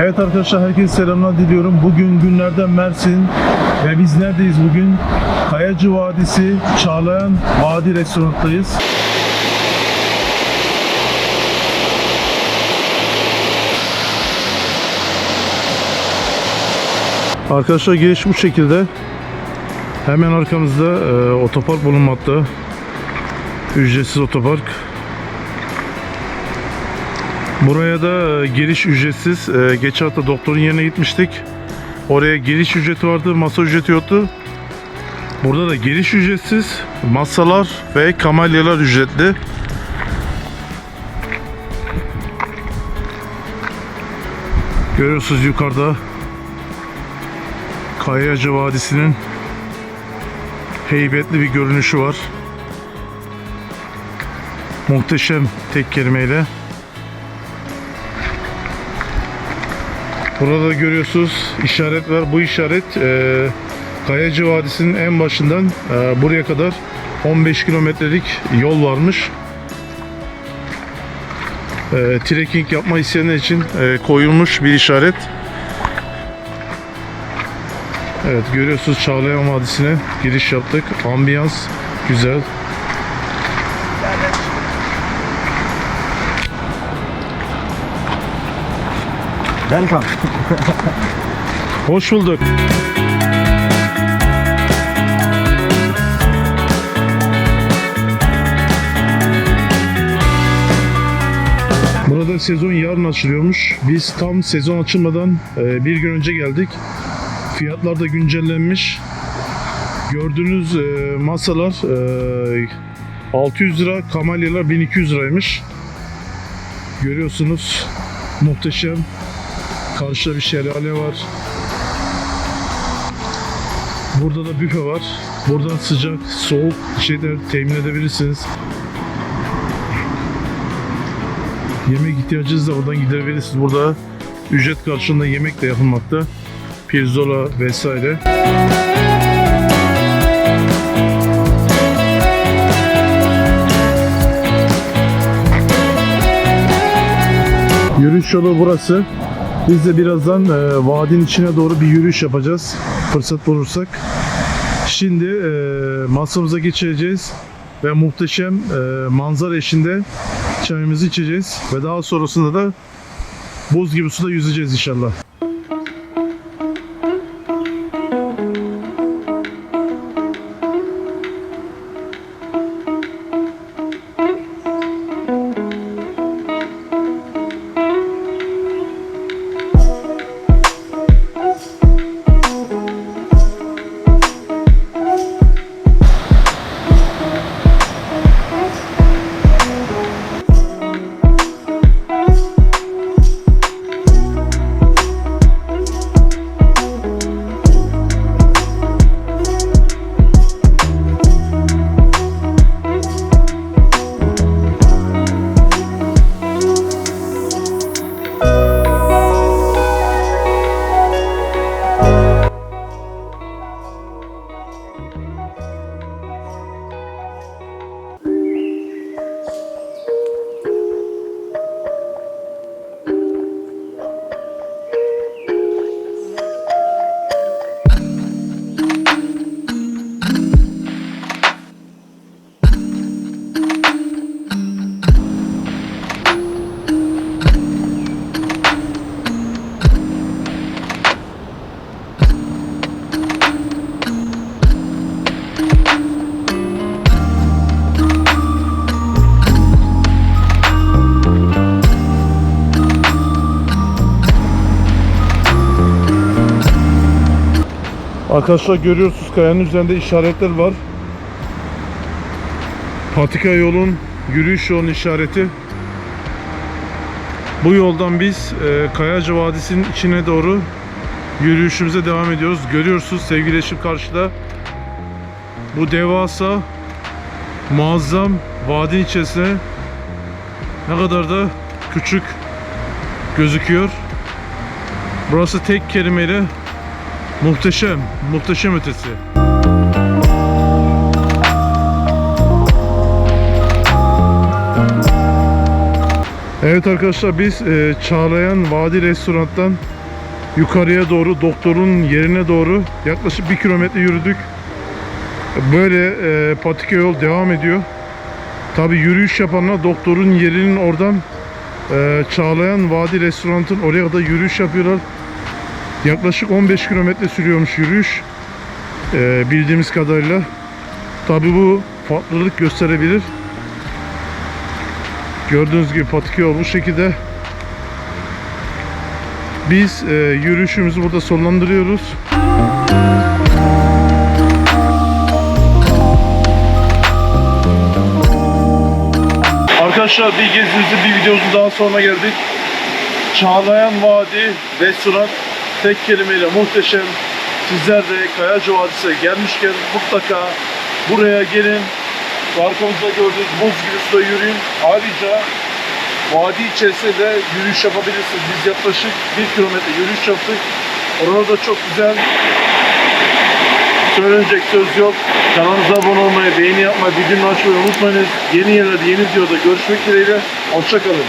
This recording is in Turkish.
Evet arkadaşlar herkese selamlar diliyorum. Bugün günlerden Mersin ve biz neredeyiz bugün? Kayacı Vadisi Çağlayan Vadi Restoran'tayız. Arkadaşlar giriş bu şekilde. Hemen arkamızda e, otopark bulunmakta. Ücretsiz otopark. Buraya da giriş ücretsiz. E, geçen hafta doktorun yerine gitmiştik. Oraya giriş ücreti vardı, masa ücreti yoktu. Burada da giriş ücretsiz, masalar ve kamelyalar ücretli. Görüyorsunuz yukarıda Kayacı Vadisi'nin heybetli bir görünüşü var. Muhteşem tek kelimeyle. Burada da görüyorsunuz işaret var. Bu işaret e, Kayacı Vadisi'nin en başından e, buraya kadar 15 kilometrelik yol varmış. E, trekking yapma isteyenler için e, koyulmuş bir işaret. Evet görüyorsunuz Çağlayan Vadisi'ne giriş yaptık. Ambiyans güzel. Welcome. Hoş bulduk. Burada sezon yarın açılıyormuş. Biz tam sezon açılmadan e, bir gün önce geldik. Fiyatlar da güncellenmiş. Gördüğünüz e, masalar e, 600 lira, kamelyalar 1200 liraymış. Görüyorsunuz muhteşem. Karşıda bir şelale var. Burada da büfe var. Buradan sıcak, soğuk şeyler temin edebilirsiniz. Yemek ihtiyacınızı da oradan giderebilirsiniz. Burada ücret karşılığında yemek de yapılmakta. Pirzola vesaire. Yürüyüş yolu burası. Biz de birazdan e, vadinin içine doğru bir yürüyüş yapacağız. Fırsat bulursak. Şimdi e, masamıza geçeceğiz ve muhteşem e, manzara eşinde çayımızı içeceğiz ve daha sonrasında da buz gibi suda yüzeceğiz inşallah. Arkadaşlar görüyorsunuz kayanın üzerinde işaretler var. Patika yolun, yürüyüş yolun işareti. Bu yoldan biz e, Kayacı Vadisi'nin içine doğru yürüyüşümüze devam ediyoruz. Görüyorsunuz sevgili eşim karşıda. Bu devasa, muazzam vadinin içerisine ne kadar da küçük gözüküyor. Burası tek kelimeyle Muhteşem, muhteşem ötesi. Evet arkadaşlar biz e, Çağlayan Vadi Restoran'tan yukarıya doğru doktorun yerine doğru yaklaşık bir kilometre yürüdük. Böyle e, patika yol devam ediyor. Tabi yürüyüş yapanlar doktorun yerinin oradan e, Çağlayan Vadi Restoran'ın oraya kadar yürüyüş yapıyorlar. Yaklaşık 15 kilometre sürüyormuş yürüyüş. E, bildiğimiz kadarıyla. Tabi bu farklılık gösterebilir. Gördüğünüz gibi patika yol bu şekilde. Biz e, yürüyüşümüzü burada sonlandırıyoruz. Arkadaşlar bir gezimizin bir videomuzun daha sonuna geldik. Çağlayan Vadi Restoran tek kelimeyle muhteşem. Sizler de Kayaca Vadisi'ne gelmişken mutlaka buraya gelin. Arkamızda gördüğünüz buz gibi suda yürüyün. Ayrıca vadi içerisinde de yürüyüş yapabilirsiniz. Biz yaklaşık 1 kilometre yürüyüş yaptık. Orada da çok güzel. Söylenecek söz yok. Kanalımıza abone olmayı, beğeni yapmayı, bildirim açmayı unutmayınız. Yeni yerlerde, yeni videoda görüşmek dileğiyle. Hoşçakalın.